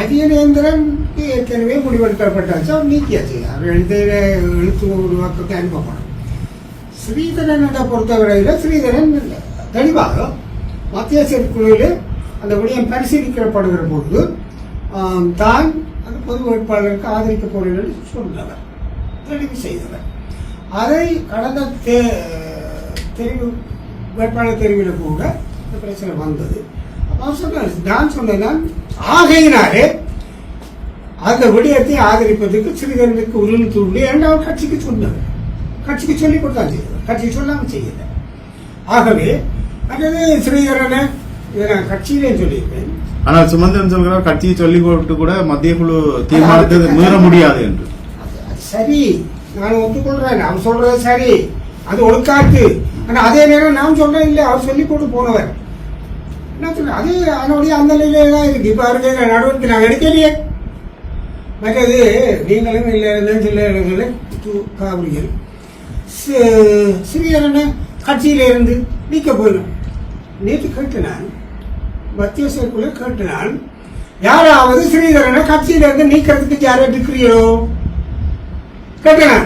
அரியநேந்திரனுக்கு ஏற்கனவே முடிவெடுக்கப்பட்டாச்சு அவர் நீக்கியாச்சு அவர் எழுத எழுத்து உருவாக்கத்தை அனுப்பப்படும் ஸ்ரீதரனை பொறுத்தவரையில் ஸ்ரீதரன் தெளிவாக மத்திய செயற்குழுவில் அந்த விடயம் பரிசீலிக்கப்படுகிற பொழுது தான் அந்த பொது வேட்பாளருக்கு ஆதரிக்க போகிறேன் சொன்னவர் தெளிவு செய்தவர் அதை கடந்த தே- தெரிவு வேட்பாளர் தெரிவில் கூட இந்த பிரச்சனை வந்தது அப்போ சொன்னார் நான் சொன்னேன் ஆகையினாலே அந்த விடயத்தை ஆதரிப்பதற்கு சிறிதரனுக்கு உருள் தூண்டி இரண்டாவது கட்சிக்கு சொன்னது. கட்சிக்கு சொல்லி கொடுத்தான் செய்தது கட்சிக்கு சொல்லாம செய்யல. ஆகவே அல்லது ஸ்ரீதரனை இதை நான் கட்சியிலே சொல்லியிருப்பேன். ஆனால் சுமந்திரன் சொல்கிறார் கட்சியை சொல்லிக் கொடுத்து கூட மத்திய குழு தீர்மானத்தை மீற முடியாது என்று. சரி. நான் ஒத்துக்கொள்றேன். அவன் சொல்றது சரி. அது ஒழுக்காட்டு. ஆனா அதே நேரம் நான் சொல்றேன் இல்லை. அவர் சொல்லி போட்டு போனவர். அது அதனுடைய அந்த நிலையிலே தான் இருக்கு. இப்ப அவருக்கு நடவடிக்கை நாங்கள் எடுக்கலையே. மற்றது நீங்களும் இல்லை நெஞ்சில் இடங்களில் சிறியர் என்ன கட்சியில இருந்து நீக்க போயிடும். நேற்று கேட்டினான் மத்திய சேர்க்குள்ள கேட்டு யாராவது ஸ்ரீதரனை கட்சியில இருந்து நீக்கிறதுக்கு யாரை இருக்கிறீரோ கேட்டேன்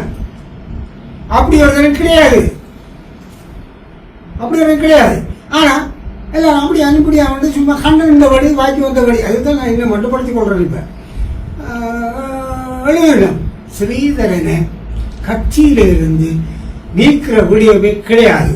அப்படி ஒரு கிடையாது. அப்படி ஒரு கிடையாது. ஆனா இல்லை அப்படி அனுப்படி வந்து சும்மா கண்ணன் இருந்தபடி வாக்கி வந்தபடி அதுதான் நான் இன்னும் மட்டுப்படுத்திக் கொள்றேன் இப்போ. ஆஹ், ஸ்ரீதரனை கட்சியிலிருந்து நீக்கிற விடியவே கிடையாது.